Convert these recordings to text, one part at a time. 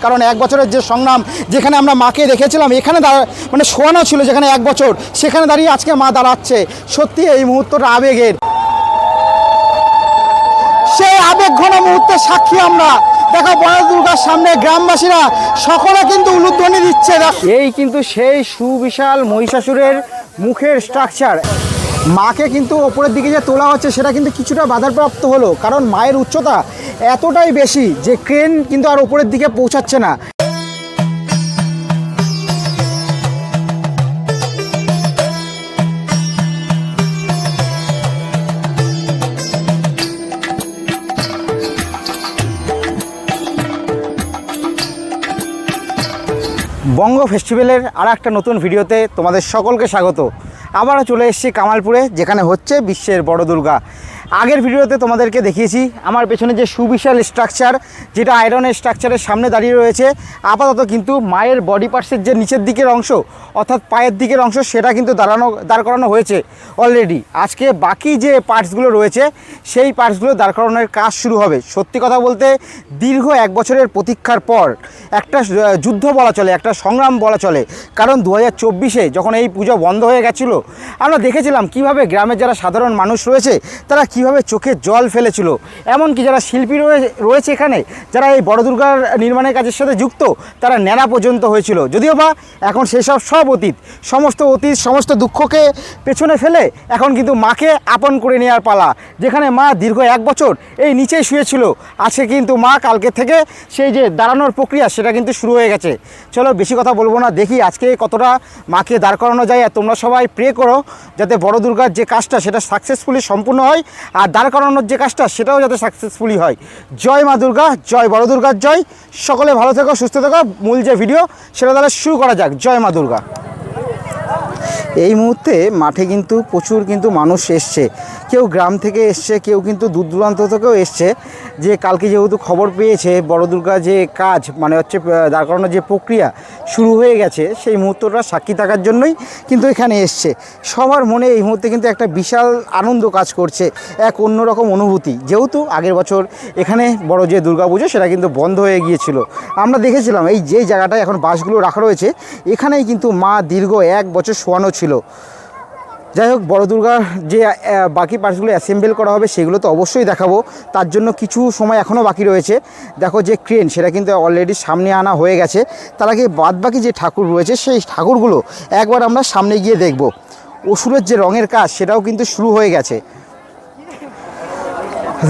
কারণ এক বছরের যে সংগ্রাম যেখানে আমরা মাকে দেখেছিলাম, এখানে মানে শোয়ানো ছিল যেখানে এক বছর, সেখানে দাঁড়িয়ে আজকে মা দাঁড়াচ্ছে। সত্যি এই মুহূর্তটা আবেগের। সেই আবেগ ঘন মুহূর্তের সাক্ষী আমরা। দেখো বড় দুর্গার সামনে গ্রামবাসীরা সকলে কিন্তু উলুধ্বনি দিচ্ছে এই কিন্তু সেই সুবিশাল মহিষাসুরের মুখের স্ট্রাকচার মাকে কিন্তু ওপরের দিকে যে তোলা হচ্ছে, সেটা কিন্তু কিছুটা বাধাপ্রাপ্ত হলো। কারণ মায়ের উচ্চতা এতটাই বেশি যে ক্রেন কিন্তু আর ওপরের দিকে পৌঁছাচ্ছে না। বঙ্গ ফেস্টিভ্যালের আর একটা নতুন ভিডিওতে তোমাদের সকলকে স্বাগত। আবারও চলে এসেছি কামালপুরে যেখানে হচ্ছে বিশ্বের বড় দুর্গা। আগের ভিডিওতে তোমাদেরকে দেখিয়েছি, আমার পেছনে যে সুবিশাল স্ট্রাকচার যেটা আয়রনের স্ট্রাকচারের সামনে দাঁড়িয়ে রয়েছে, আপাতত কিন্তু মায়ের বডি পার্টসের যে নিচের দিকের অংশ, অর্থাৎ পায়ের দিকের অংশ, সেটা কিন্তু দাঁড়ানো, দাঁড় করানো হয়েছে অলরেডি আজকে বাকি যে পার্টসগুলো রয়েছে, সেই পার্টসগুলো দাঁড় করানোর কাজ শুরু হবে। সত্যি কথা বলতে, দীর্ঘ এক বছরের প্রতীক্ষার পর একটা যুদ্ধ বলা চলে, একটা সংগ্রাম বলা চলে। কারণ দু হাজার চব্বিশে যখন এই পুজো বন্ধ হয়ে গেছিল, আমরা দেখেছিলাম কীভাবে গ্রামের যারা সাধারণ মানুষ রয়েছে, তারা কীভাবে চোখে জল ফেলেছিল। এমনকি যারা শিল্পী রয়ে- রয়েছে এখানে, যারা এই বড় দুর্গার নির্মাণের কাজের সাথে যুক্ত, তারা ন্যাড়া পর্যন্ত হয়েছিল। যদিও বা এখন সেসব সব অতীত, সমস্ত অতীত, সমস্ত দুঃখকে পেছনে ফেলে এখন কিন্তু মাকে আপন করে নেওয়ার পালা, যেখানে মা দীর্ঘ এক বছর এই নিচেই শুয়েছিল। আজকে কিন্তু মা কালকে থেকে সেই যে দাঁড়ানোর প্রক্রিয়া, সেটা কিন্তু শুরু হয়ে গেছে। চলো বেশি কথা বলব না, দেখি আজকে কতটা মাকে দাঁড় করানো যায়, আর তোমরা সবাই প্রে করো, যাতে বড় দুর্গার যে কাজটা, সেটা সাকসেসফুলি সম্পূর্ণ হয়। আর দাঁড় করানোর যে কাজটা, সেটাও যাতে সাকসেসফুলি হয়। জয় মা দুর্গা, জয় বড় দুর্গার জয়। সকলে ভালো থেকো, সুস্থ থেকো। মূল যে ভিডিও সেটা তাহলে শুরু করা যাক। জয় মা দুর্গা। এই মুহূর্তে মাঠে কিন্তু প্রচুর কিন্তু মানুষ এসছে। কেউ গ্রাম থেকে এসছে, কেউ কিন্তু দূর দূরান্ত থেকেও এসছে। যে কালকে যেহেতু খবর পেয়েছে বড় দুর্গা যে কাজ মানে হচ্ছে দাঁড় করানোর যে প্রক্রিয়া শুরু হয়ে গেছে, সেই মুহূর্তটা সাক্ষী থাকার জন্যই কিন্তু এখানে এসছে। সবার মনে এই মুহূর্তে কিন্তু একটা বিশাল আনন্দ কাজ করছে, এক অন্যরকম অনুভূতি। যেহেতু আগের বছর এখানে বড় যে দুর্গাপুজো, সেটা কিন্তু বন্ধ হয়ে গিয়েছিল। আমরা দেখেছিলাম, এই যে জায়গাটায় এখন বাসগুলো রাখা রয়েছে, এখানেই কিন্তু মা দীর্ঘ এক বছর শোয়ানো ছিল। যাই হোক, বড় দুর্গার যে বাকি পার্টসগুলো অ্যাসেম্বল করা হবে, সেগুলো তো অবশ্যই দেখাবো। তার জন্য কিছু সময় এখনও বাকি রয়েছে। দেখো যে ক্রেন সেটা কিন্তু অলরেডি সামনে আনা হয়ে গেছে। তার আগে বাদ বাকি যে ঠাকুর রয়েছে, সেই ঠাকুরগুলো একবার আমরা সামনে গিয়ে দেখব। অসুরের যে রঙের কাজ, সেটাও কিন্তু শুরু হয়ে গেছে।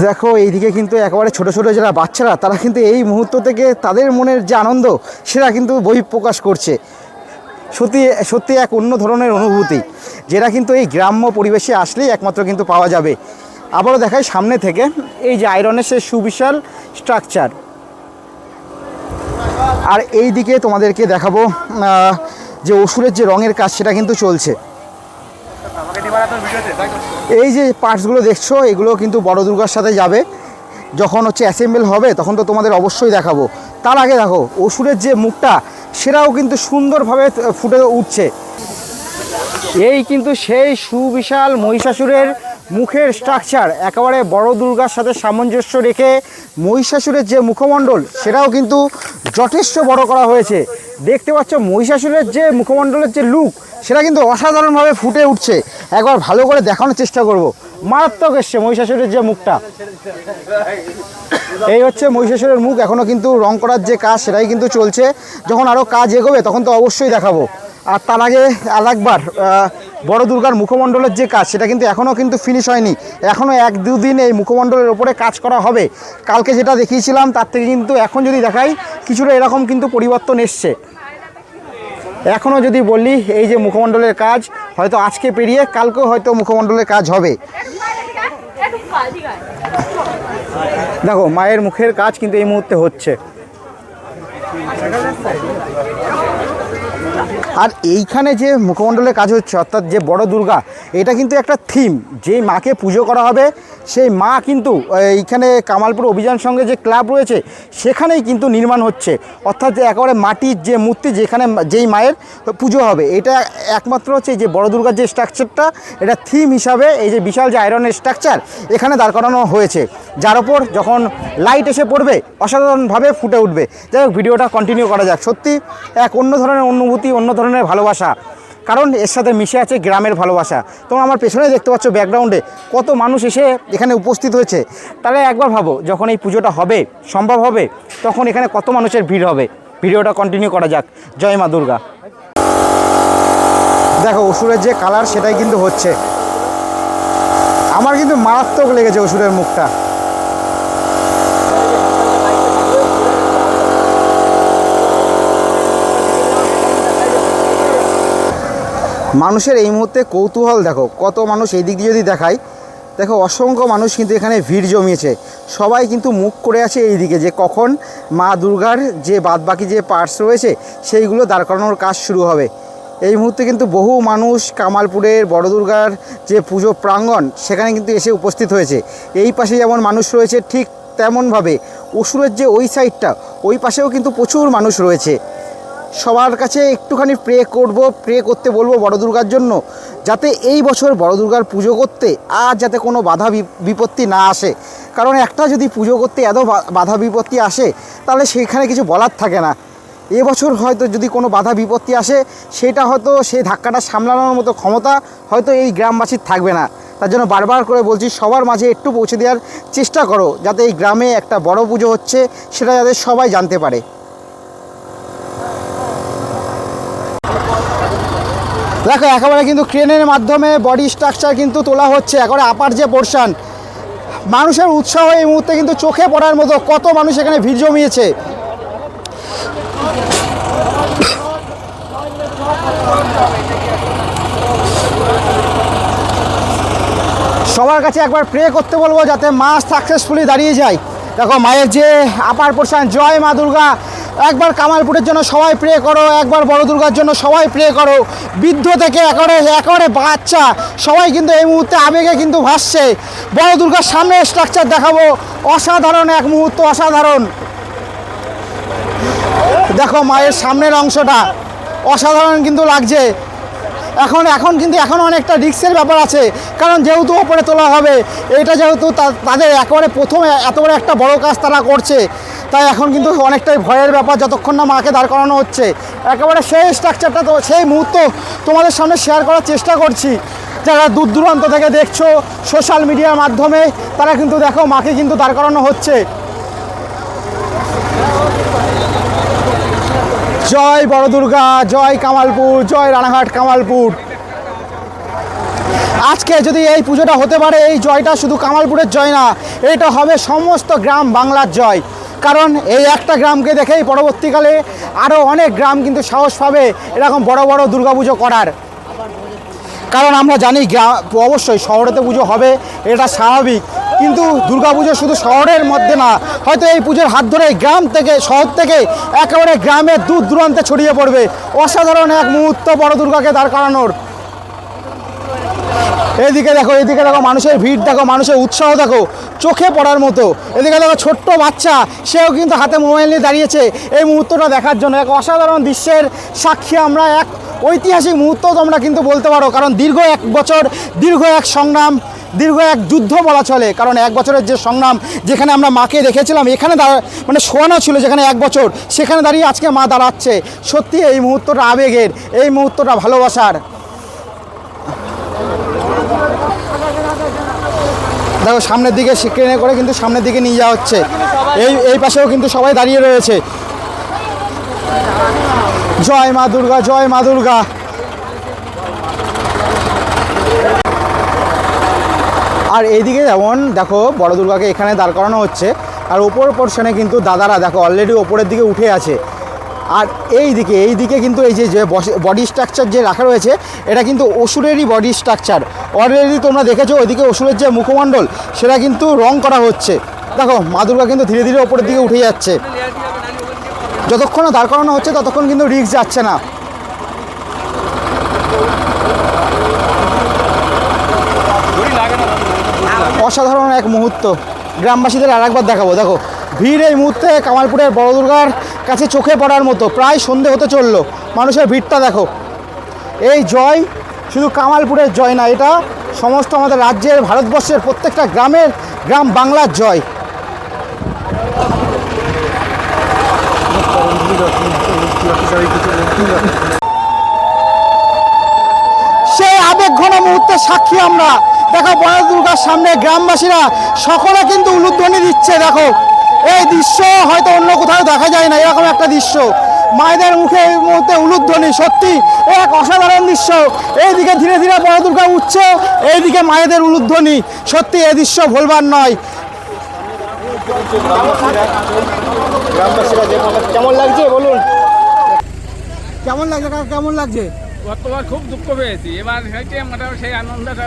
দেখো, এইদিকে কিন্তু একেবারে ছোট ছোট যারা বাচ্চারা, তারা কিন্তু এই মুহূর্ত থেকে তাদের মনের যে আনন্দ, সেটা কিন্তু বহিঃপ্রকাশ করছে। সত্যি সত্যি এক অন্য ধরনের অনুভূতি, যেটা কিন্তু এই গ্রাম্য পরিবেশে আসলেই একমাত্র কিন্তু পাওয়া যাবে। আবারও দেখাই সামনে থেকে, এই যে আয়রনের সে সুবিশাল স্ট্রাকচার আর এই দিকে তোমাদেরকে দেখাবো যে অসুরের যে রঙের কাজ, সেটা কিন্তু চলছে। এই যে পার্টসগুলো দেখছ, এগুলো কিন্তু বড় দুর্গার সাথে যাবে। যখন হচ্ছে অ্যাসেম্বল হবে, তখন তো তোমাদের অবশ্যই দেখাবো। তার আগে দেখো, অসুরের যে মুখটা সেটাও কিন্তু সুন্দরভাবে ফুটে উঠছে। এই কিন্তু সেই সুবিশাল মহিষাসুরের মুখের স্ট্রাকচার একেবারে বড় দুর্গার সাথে সামঞ্জস্য রেখে মহিষাসুরের যে মুখমণ্ডল, সেটাও কিন্তু যথেষ্ট বড় করা হয়েছে। দেখতে পাচ্ছ, মহিষাসুরের যে মুখমণ্ডলের যে লুক সেটা কিন্তু অসাধারণভাবে ফুটে উঠছে। একবার ভালো করে দেখানোর চেষ্টা করব। মারাত্মক এসছে মহিষাসুরের যে মুখটা। এই হচ্ছে মহিষাসুরের মুখ এখনও কিন্তু রং করার যে কাজ সেটাই কিন্তু চলছে। যখন আরও কাজ এগোবে তখন তো অবশ্যই দেখাবো। আর তার আগে আর একবার বড় দুর্গার মুখমণ্ডলের যে কাজ সেটা কিন্তু এখনও কিন্তু ফিনিশ হয়নি। এখনও এক দুদিন এই মুখমণ্ডলের ওপরে কাজ করা হবে। কালকে যেটা দেখিয়েছিলাম তার থেকে কিন্তু এখন যদি দেখাই, কিছুটা এরকম কিন্তু পরিবর্তন এসছে। এখনও যদি বলি এই যে মুখমণ্ডলের কাজ, হয়তো আজকে পেরিয়ে কালকেও হয়তো মুখমণ্ডলের কাজ হবে। দেখো, মায়ের মুখের কাজ কিন্তু এই মুহূর্তে হচ্ছে। আর এইখানে যে মুখমণ্ডলের কাজ হচ্ছে, অর্থাৎ যে বড় দুর্গা, এটা কিন্তু একটা থিম যেই মাকে পুজো করা হবে, সেই মা কিন্তু, এইখানে কামালপুর অভিযান সঙ্গে যে ক্লাব রয়েছে, সেখানেই কিন্তু নির্মাণ হচ্ছে। অর্থাৎ একেবারে মাটির যে মূর্তি, যেখানে যেই মায়ের পুজো হবে। এটা একমাত্র হচ্ছে যে বড় দুর্গার যে স্ট্রাকচারটা এটা থিম হিসাবে এই যে বিশাল যে আয়রনের স্ট্রাকচার এখানে দাঁড় করানো হয়েছে। যার ওপর যখন লাইট এসে পড়বে, অসাধারণভাবে ফুটে উঠবে। যাই হোক ভিডিওটা কন্টিনিউ করা যাক। সত্যি, এক অন্য ধরনের অনুভূতি, অন্য ধরনের ভালোবাসা। কারণ এর সাথে মিশে আছে গ্রামের ভালোবাসা। তোমরা আমার পেছনে দেখতে পাচ্ছ ব্যাকগ্রাউন্ডে কত মানুষ এসে এখানে উপস্থিত হয়েছে। তাহলে একবার ভাবো, যখন এই পুজোটা হবে, সম্ভব হবে, তখন এখানে কত মানুষের ভিড় হবে? ভিডিওটা কন্টিনিউ করা যাক। জয় মা দুর্গা। দেখো, অসুরের যে কালার সেটাই কিন্তু হচ্ছে। আমার কিন্তু মারাত্মক লেগেছে অসুরের মুখটা। মানুষের এই মুহূর্তে কৌতূহল, দেখো, কত মানুষ এই দিক দিয়ে যদি দেখায় দেখো, অসংখ্য মানুষ কিন্তু এখানে ভিড় জমিয়েছে। সবাই কিন্তু মুখ করে আছে এই দিকে যে কখন মা দুর্গার যে বাদবাকি যে পার্টস রয়েছে, সেইগুলো দাঁড় করানোর কাজ শুরু হবে। এই মুহূর্তে কিন্তু বহু মানুষ কামালপুরের বড় দুর্গার যে পুজো প্রাঙ্গণ, সেখানে কিন্তু এসে উপস্থিত হয়েছে। এই পাশে যেমন মানুষ রয়েছে, ঠিক তেমনভাবে, অসুরের যে ওই সাইডটা ওই পাশেও কিন্তু প্রচুর মানুষ রয়েছে। সবার কাছে একটুখানি প্রে করব প্রে করতে বলব বড় দুর্গার জন্য, যাতে এই বছর বড় দুর্গার পুজো করতে আর যাতে কোনো বাধা বিপত্তি না আসে। কারণ একটা যদি পুজো করতে এত বাধা বিপত্তি আসে, তাহলে সেইখানে কিছু বলার থাকে না। এবছর হয়তো যদি কোনো বাধা বিপত্তি আসে, সেটা হয়তো সেই ধাক্কাটা সামলানোর মতো ক্ষমতা হয়তো এই গ্রামবাসীর থাকবে না। তার জন্য বারবার করে বলছি, সবার মাঝে একটু পৌঁছে দেওয়ার চেষ্টা করো, যাতে এই গ্রামে একটা বড় পুজো হচ্ছে, সেটা যাতে সবাই জানতে পারে। দেখো, একেবারে কিন্তু ক্রেনের মাধ্যমে বডি স্ট্রাকচার কিন্তু তোলা হচ্ছে, একেবারে আপার যে পোর্শন মানুষের উৎসাহ এই মুহূর্তে কিন্তু চোখে পড়ার মতো, কত মানুষ এখানে ভিড় জমিয়েছে। সবার কাছে একবার প্রে করতে বলব যাতে মা সাকসেসফুলি দাঁড়িয়ে যায়। দেখো, মায়ের যে আপার পোর্শন জয় মা দুর্গা একবার কামালপুরের জন্য সবাই প্রে করো, একবার বড় দুর্গার জন্য সবাই প্রে করো। বৃদ্ধ থেকে একেবারে একেবারে বাচ্চা, সবাই কিন্তু এই মুহূর্তে আবেগে কিন্তু ভাসছে। বড় দুর্গার সামনে স্ট্রাকচার দেখাবো, অসাধারণ এক মুহূর্ত, অসাধারণ। দেখো মায়ের সামনের অংশটা, অসাধারণ কিন্তু লাগছে। এখন এখন কিন্তু, এখন অনেকটা রিক্সের ব্যাপার আছে, কারণ যেহেতু ওপরে তোলা হবে এটা যেহেতু তাদের একেবারে প্রথম এত বড় একটা বড় কাজ তারা করছে। তাই এখন কিন্তু অনেকটাই ভয়ের ব্যাপার যতক্ষণ না মাকে দাঁড় করানো হচ্ছে। একেবারে সেই স্ট্রাকচারটা তো সেই মুহূর্ত তোমাদের সামনে শেয়ার করার চেষ্টা করছি। যারা দূর দূরান্ত থেকে দেখছ সোশ্যাল মিডিয়ার মাধ্যমে, তারা কিন্তু দেখো মাকে কিন্তু দাঁড় করানো হচ্ছে। জয় বড় দুর্গা, জয় কামালপুর, জয় রানাঘাট কামালপুর। আজকে যদি এই পুজোটা হতে পারে, এই জয়টা শুধু কামালপুরের জয় না, এটা হবে সমস্ত গ্রাম বাংলার জয়। কারণ এই একটা গ্রামকে দেখেই পরবর্তীকালে আরও অনেক গ্রাম কিন্তু সাহস পাবে এরকম বড় বড় দুর্গাপুজো করার। কারণ আমরা জানি গ্রা- অবশ্যই শহরেতে পুজো হবে, এটা স্বাভাবিক। কিন্তু দুর্গাপুজো শুধু শহরের মধ্যে না, হয়তো এই পুজোর হাত ধরে গ্রাম থেকে, শহর থেকে একেবারে গ্রামের দূর দূরান্তে ছড়িয়ে পড়বে। অসাধারণ এক মুহূর্ত বড় দুর্গাকে দাঁড় করানোর। এদিকে দেখো এদিকে দেখো, মানুষের ভিড়, দেখো, মানুষের উৎসাহ, দেখো, চোখে পড়ার মতো। এদিকে দেখো, ছোট্ট বাচ্চা, সেও কিন্তু হাতে মোবাইল নিয়ে দাঁড়িয়েছে। এই মুহূর্তটা দেখার জন্য এক অসাধারণ দৃশ্যের সাক্ষী আমরা, এক ঐতিহাসিক মুহূর্ত তোমরা কিন্তু বলতে পারো, কারণ দীর্ঘ এক বছর, দীর্ঘ এক সংগ্রাম, দীর্ঘ এক যুদ্ধ বলা চলে। কারণ এক বছরের যে সংগ্রাম, যেখানে আমরা মাকে দেখেছিলাম, এখানে মানে শোয়ানো ছিল যেখানে এক বছর, সেখানে দাঁড়িয়ে আজকে মা দাঁড়াচ্ছে। সত্যি এই মুহূর্তটা আবেগের, এই মুহূর্তটা ভালোবাসার। দেখো, সামনের দিকে ট্রেনে করে কিন্তু সামনের দিকে নিয়ে যাওয়া হচ্ছে। এই এই পাশেও কিন্তু সবাই দাঁড়িয়ে রয়েছে। জয় মা দুর্গা, জয় মা দুর্গা। আর এইদিকে যেমন দেখো, বড় দুর্গাকে এখানে দাঁড় করানো হচ্ছে। আর ওপর পোর্শনে কিন্তু দাদারা, দেখো অলরেডি ওপরের দিকে উঠে আছে। আর এই দিকে এই দিকে কিন্তু এই যে বডি স্ট্রাকচার যে রাখা রয়েছে, এটা কিন্তু অসুরেরই বডি স্ট্রাকচার অলরেডি তোমরা দেখেছ, ওইদিকে অসুরের যে মুখমণ্ডল, সেটা কিন্তু রং করা হচ্ছে। দেখো, মা দুর্গা কিন্তু ধীরে ধীরে ওপরের দিকে উঠে যাচ্ছে। যতক্ষণ দাঁড় করানো হচ্ছে, ততক্ষণ কিন্তু রিস্ক যাচ্ছে না। অসাধারণ এক মুহূর্ত। গ্রামবাসীদের আর একবার দেখাবো, দেখো। ভিড় এই মুহূর্তে কামালপুরের বড় দুর্গার কাছে চোখে পড়ার মতো। প্রায় সন্ধে হতে চলল। মানুষের ভিড়টা দেখো। এই জয় শুধু কামালপুরের জয় না, এটা সমস্ত আমাদের রাজ্যের, ভারতবর্ষের প্রত্যেকটা গ্রামের, গ্রাম বাংলার জয়। সেই আবেগ ঘন মুহূর্তের সাক্ষী আমরা। দেখো বড় দুর্গার সামনে গ্রামবাসীরা, সকলে কিন্তু উলুধ্বনি দিচ্ছে, দেখো। এই দৃশ্য হয়তো অন্য কোথাও দেখা যায় না এরকম একটা দৃশ্য। মায়েদের মুখে এই মুহূর্তে উলুধ্বনি সত্যি এক অসাধারণ দৃশ্য। এইদিকে ধীরে ধীরে বড় দুর্গা উঠছে এইদিকে মায়েদের উলুধ্বনি। সত্যি এই দৃশ্য ভুলবার নয়। কেমন লাগছে বলুন? কেমন লাগছে কেমন লাগছে? গতবার খুব দুঃখ পেয়েছি। এবার হয়তো আমরা সেই আনন্দটা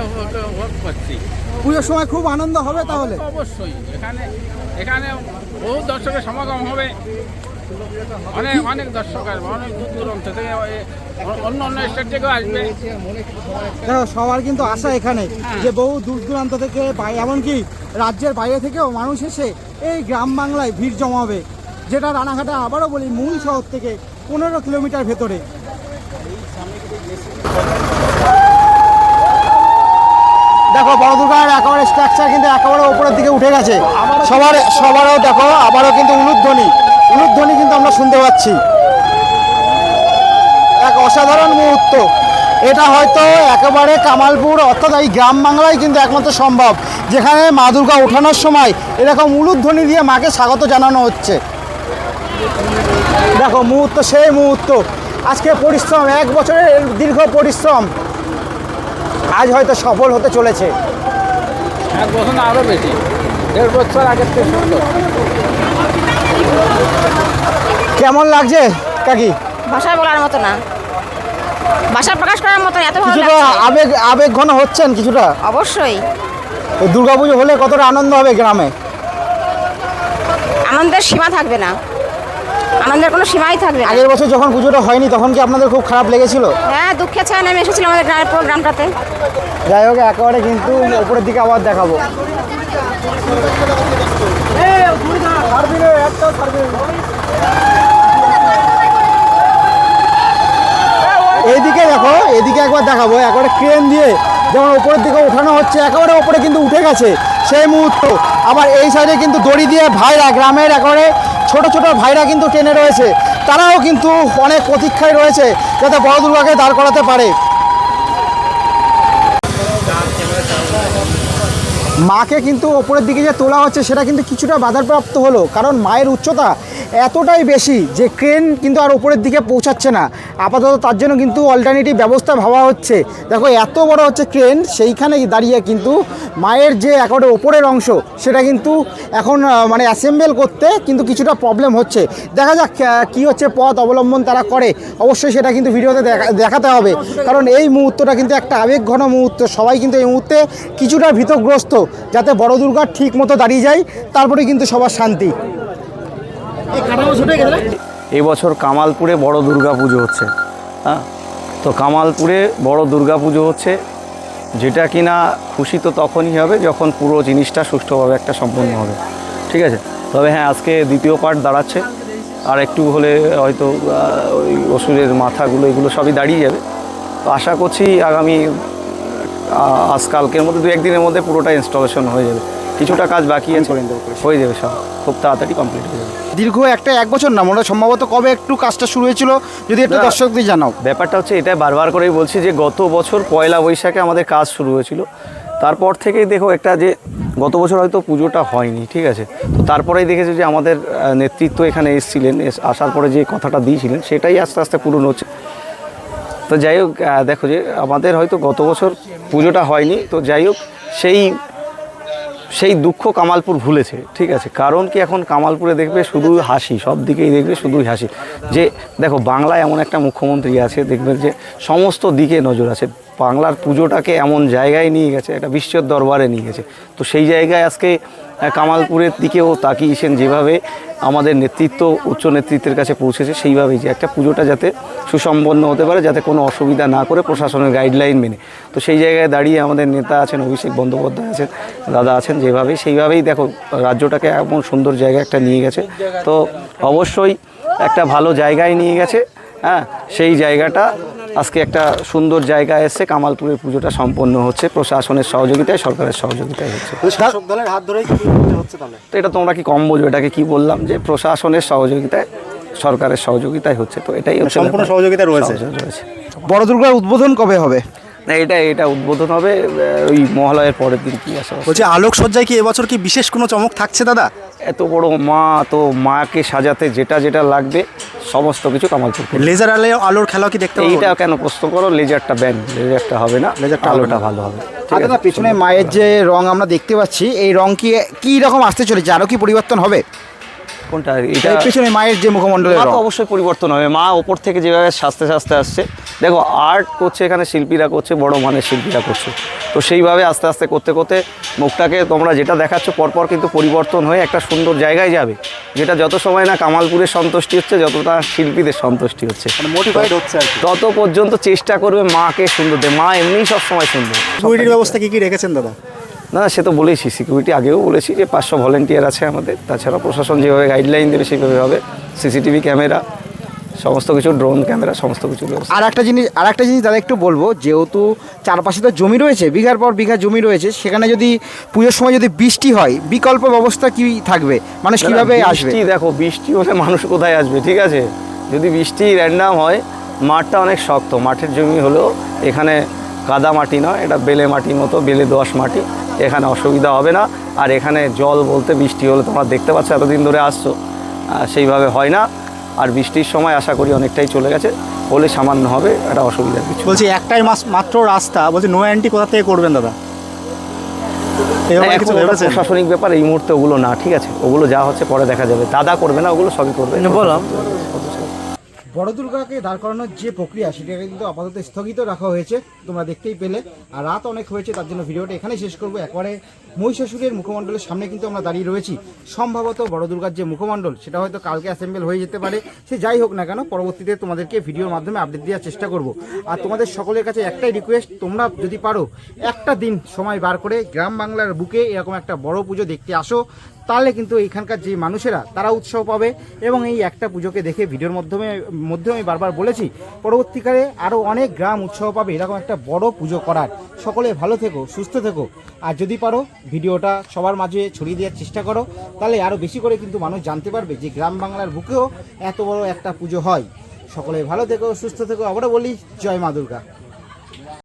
ভোগ করছি। পুজোর সময় খুব আনন্দ হবে তাহলে? অবশ্যই। এখানে এখানে বহু দর্শকের সমাগম হবে। অনেক অনেক দর্শক আসবে অনেক দূর দূরান্ত থেকে অন্য অন্য স্টেট থেকেও আসবে। দেখো সবার কিন্তু আশা এখানে যে বহু দূর দূরান্ত থেকে এমনকি রাজ্যের বাইরে থেকেও মানুষ এসে এই গ্রাম বাংলায় ভিড় জমাবে যেটা রানাঘাটে আবারও বলি মূল শহর থেকে পনেরো কিলোমিটার ভেতরে। দেখো বড় দুর্গার একেবারে স্ট্রাকচার কিন্তু একেবারে উপরের দিকে উঠে গেছে। সবার, সবারও দেখো, আবারও কিন্তু উলুধ্বনি। উলুধ্বনি কিন্তু আমরা শুনতে পাচ্ছি। এক অসাধারণ মুহূর্ত। এটা হয়তো একেবারে কামালপুর, অর্থাৎ এই গ্রাম বাংলায় কিন্তু একমাত্র সম্ভব, যেখানে মা দুর্গা ওঠানোর সময় এরকম উলুধ্বনি দিয়ে মাকে স্বাগত জানানো হচ্ছে। দেখো, মুহূর্ত, সেই মুহূর্ত। আজকে পরিশ্রম, এক বছরের দীর্ঘ পরিশ্রম। আজ হয়তো সফল হতে চলেছে। এক বছর আরও বেশি। দেড় বছর আগের থেকে কেমন লাগছে কাকি? ভাষায় বলার মতো না। ভাষা প্রকাশ করার মতো এত ভালো কিছুটা আবেগ আবেগ ঘন হচ্ছেন কিছুটা? অবশ্যই। এই দুর্গাপুজো হলে কতটা আনন্দ হবে গ্রামে? আনন্দের সীমা থাকবে না। আনন্দের কোনো সীমাই থাকবে না। আগের বছর যখন পুজোটা হয়নি তখন কি আপনাদের খুব খারাপ লেগেছিল? হ্যাঁ দুঃখে ছায় নেমে এসেছিল আমাদের গ্রামের পুরো গ্রামটাতে যাই হোক একেবারে কিন্তু উপরের দিকে আবার দেখাবো। এইদিকে দেখো এদিকে একবার দেখাবো একবারে ক্রেন দিয়ে যেমন উপরের দিকে ওঠানো হচ্ছে একেবারে উপরে কিন্তু উঠে গেছে সেই মুহূর্ত। আবার এই সাইডে কিন্তু দড়ি দিয়ে ভাইরা গ্রামের একেবারে ছোট ছোট ভাইরা কিন্তু ট্রেনে রয়েছে। তারাও কিন্তু অনেক প্রতীক্ষায় রয়েছে যাতে বড় দুর্গাকে দাঁড় করাতে পারে। মাকে কিন্তু ওপরের দিকে যে তোলা হচ্ছে, সেটা কিন্তু কিছুটা বাধাপ্রাপ্ত হলো। কারণ মায়ের উচ্চতা এতটাই বেশি যে ক্রেন কিন্তু আর উপরের দিকে পৌঁছাচ্ছে না। আপাতত তার জন্য কিন্তু অল্টারনেটিভ ব্যবস্থা ভাবা হচ্ছে। দেখো, এত বড় হচ্ছে ক্রেন, সেইখানে দাঁড়িয়ে কিন্তু মায়ের যে একেবারে ওপরের অংশ, সেটা কিন্তু এখন মানে অ্যাসেম্বল করতে কিন্তু কিছুটা প্রবলেম হচ্ছে। দেখা যাক কী হচ্ছে পথ অবলম্বন তারা করে। অবশ্যই সেটা কিন্তু ভিডিওতে দেখা- দেখাতে হবে। কারণ এই মুহূর্তটা কিন্তু একটা আবেগঘন মুহূর্ত। সবাই কিন্তু এই মুহূর্তে কিছুটা ভীতগ্রস্ত, যাতে বড় দুর্গা ঠিক মতো দাঁড়িয়ে যায়, তারপরে কিন্তু সবার শান্তি। এই বছর কামালপুরে বড় দুর্গা পুজো হচ্ছে হ্যাঁ? তো কামালপুরে বড় দুর্গা পুজো হচ্ছে, যেটা কিনা খুশি তো তখনই হবে যখন পুরো জিনিসটা সুষ্ঠুভাবে একটা সম্পন্ন হবে, ঠিক আছে? তবে হ্যাঁ আজকে দ্বিতীয় পার্ট দাঁড়াচ্ছে, আর একটু হলে হয়তো ওই অসুরের মাথাগুলো, এগুলো সবই দাঁড়িয়ে যাবে। তো আশা করছি আগামী আজকালকের মধ্যে দু একদিনের মধ্যে পুরোটা ইনস্টলেশন হয়ে যাবে। কিছুটা কাজ বাকি আছে। হয়ে যাবে সব। খুব তাড়াতাড়ি কমপ্লিট হয়ে যাবে। দীর্ঘ একটা এক বছর না মনে হয় সম্ভবত কবে একটু কাজটা শুরু হয়েছিল যদি একটু। দর্শকদের জানাও। ব্যাপারটা হচ্ছে এটা বারবার করেই বলছি যে গত বছর পয়লা বৈশাখে আমাদের কাজ শুরু হয়েছিল। তারপর থেকেই দেখো একটা যে গত বছর হয়তো পুজোটা হয়নি ঠিক আছে? তো তারপরেই দেখেছি যে আমাদের নেতৃত্ব এখানে এসেছিলেন এস- আসার পরে যে কথাটা দিয়েছিলেন সেটাই আস্তে আস্তে পূরণ হচ্ছে। তো যাই হোক দেখো যে আমাদের হয়তো গত বছর পুজোটা হয়নি তো যাই হোক সেই সেই দুঃখ কামালপুর ভুলেছে, ঠিক আছে? কারণ কি এখন কামালপুরে দেখবে শুধু হাসি, সব দিকেই দেখবে শুধুই হাসি। যে দেখো, বাংলায় এমন একটা মুখ্যমন্ত্রী আছে, দেখবেন যে সমস্ত দিকে নজর আছে। বাংলার পুজোটাকে এমন জায়গায় নিয়ে গেছে, একটা বিশ্বের দরবারে নিয়ে গেছে। তো সেই জায়গায় আজকে কামালপুরের দিকেও তাকিয়েছেন যেভাবে আমাদের নেতৃত্ব, উচ্চ নেতৃত্বের কাছে পৌঁছেছে, সেইভাবেই যে একটা পুজোটা যাতে সুসম্পন্ন হতে পারে, যাতে কোনো অসুবিধা না করে প্রশাসনের গাইডলাইন মেনে। তো সেই জায়গায় দাঁড়িয়ে আমাদের নেতা আছেন, অভিষেক বন্দ্যোপাধ্যায় আছেন, দাদা আছেন যেভাবে সেইভাবেই দেখো, রাজ্যটাকে এমন সুন্দর জায়গা একটা নিয়ে গেছে। তো অবশ্যই একটা ভালো জায়গায় নিয়ে গেছে। হ্যাঁ সেই জায়গাটা আজকে একটা সুন্দর জায়গা এসে কামালপুরের পুজোটা সম্পন্ন হচ্ছে। প্রশাসনের সহযোগিতায় সরকারের সহযোগিতায় হচ্ছে। শাসক দলের হাত ধরেই হচ্ছে তাহলে? তো এটা তোমরা কি কম বোঝো? এটাকে কি বললাম? যে প্রশাসনের সহযোগিতায় সরকারের সহযোগিতায় হচ্ছে। তো এটাই হচ্ছে সম্পূর্ণ। সহযোগিতা রয়েছে। রয়েছে। বড় দুর্গার উদ্বোধন কবে হবে? না এটা এটা উদ্বোধন হবে ওই মহালয়ের পরের দিন কি আসে। বলছি আলোকসজ্জায় কি এবছর কি বিশেষ কোনো চমক থাকছে দাদা? এত বড় মা তো মাকে সাজাতে যেটা যেটা লাগবে সমস্ত কিছু কামাল করবে। লেজার আলো আলোর খেলা কি দেখতে এইটা কেন প্রশ্ন করো? লেজারটা ব্যান লেজারটা হবে না? লেজারটা আলোটা ভালো হবে। আচ্ছা না পেছনে মায়ের যে রং আমরা দেখতে পাচ্ছি এই রং কি কি রকম আসতে চলেছে? আরও কি পরিবর্তন হবে? কোনটা? এটা এই পেছনে মায়ের যে মুখমণ্ডলের মা তো অবশ্যই পরিবর্তন হবে। মা ওপর থেকে যেভাবে সাজতে সাজতে আসছে। দেখো আর্ট করছে এখানে শিল্পীরা করছে বড় মানের শিল্পীরা করছে। তো সেইভাবে আস্তে আস্তে করতে করতে মুখটাকে তোমরা যেটা দেখাচ্ছ পরপর কিন্তু পরিবর্তন হয়ে একটা সুন্দর জায়গায় যাবে। যেটা যত সময় না কামালপুরের সন্তুষ্টি হচ্ছে যতটা শিল্পীদের সন্তুষ্টি হচ্ছে। হচ্ছে তত পর্যন্ত চেষ্টা করবে মাকে সুন্দর দে মা এমনিই সবসময় সুন্দর। ব্যবস্থা কি কি রেখেছেন দাদা? না সে তো বলেছি সিকিউরিটি আগেও বলেছি যে পাঁচশো ভলেন্টিয়ার আছে আমাদের। তাছাড়া প্রশাসন যেভাবে গাইডলাইন দেবে সেইভাবে হবে। সিসিটিভি ক্যামেরা সমস্ত কিছু ড্রোন ক্যামেরা সমস্ত কিছু আর একটা জিনিস আর একটা জিনিস দাদা একটু বলব যেহেতু চারপাশে তো জমি রয়েছে বিঘার পর বিঘা জমি রয়েছে সেখানে যদি পুজোর সময় যদি বৃষ্টি হয় বিকল্প ব্যবস্থা কি থাকবে? মানুষ কীভাবে আসবে? দেখো বৃষ্টি হলে মানুষ কোথায় আসবে ঠিক আছে? যদি বৃষ্টি র্যান্ডাম হয় মাঠটা অনেক শক্ত। মাঠের জমি হলেও এখানে কাদা মাটি নয় এটা বেলে মাটির মতো বেলে দোআঁশ মাটি। এখানে অসুবিধা হবে না। আর এখানে জল বলতে বৃষ্টি হলে তোমরা দেখতে পাচ্ছ এতদিন ধরে আসছো। সেইভাবে হয় না। আর বৃষ্টির সময় আশা করি অনেকটাই চলে গেছে। হলে সামান্য হবে এটা অসুবিধার কিছু বলছি একটাই মাস মাত্র রাস্তা। বলছি নো অ্যান্টি কোথা থেকে করবেন দাদা? প্রশাসনিক ব্যাপার এই মুহূর্তে ওগুলো না ঠিক আছে। ওগুলো যা হচ্ছে পরে দেখা যাবে। দাদা করবে না ওগুলো সবই করবে। বললাম বড় দুর্গাকে দাঁড় করানোর যে প্রক্রিয়া, সেটাকে কিন্তু আপাতত স্থগিত রাখা হয়েছে, তোমরা দেখতেই পেলে। আর রাত অনেক হয়েছে, তার জন্য ভিডিওটা এখানেই শেষ করব। একবারে মহিষাসুরের মুখমণ্ডলের সামনে কিন্তু আমরা দাঁড়িয়ে রয়েছি। সম্ভবত বড় দুর্গার যে মুখমণ্ডল, সেটা হয়তো কালকে অ্যাসেম্বল হয়ে যেতে পারে। সে যাই হোক না কেন, পরবর্তীতে তোমাদেরকে ভিডিওর মাধ্যমে আপডেট দেওয়ার চেষ্টা করব। আর তোমাদের সকলের কাছে একটাই রিকোয়েস্ট তোমরা যদি পারো, একটা দিন সময় বার করে গ্রাম বাংলার বুকে এরকম একটা বড় পুজো দেখতে আসো। তাহলে কিন্তু এখানকার যে মানুষেরা, তারা উৎসাহ পাবে এবং এই একটা পুজোকে দেখে ভিডিওর মাধ্যমে, মধ্যে আমি বারবার বলেছি, পরবর্তীকালে আরও অনেক গ্রাম উৎসাহ পাবে এরকম একটা বড় পুজো করার। সকলে ভালো থেকো, সুস্থ থেকো। আর যদি পারো, ভিডিওটা সবার মাঝে ছড়িয়ে দেওয়ার চেষ্টা করো, তাহলে আরও বেশি করে কিন্তু মানুষ জানতে পারবে যে গ্রাম বাংলার বুকেও এত বড় একটা পুজো হয়। সকলে ভালো থেকো, সুস্থ থেকো, আবারও বলি, জয় মা দুর্গা।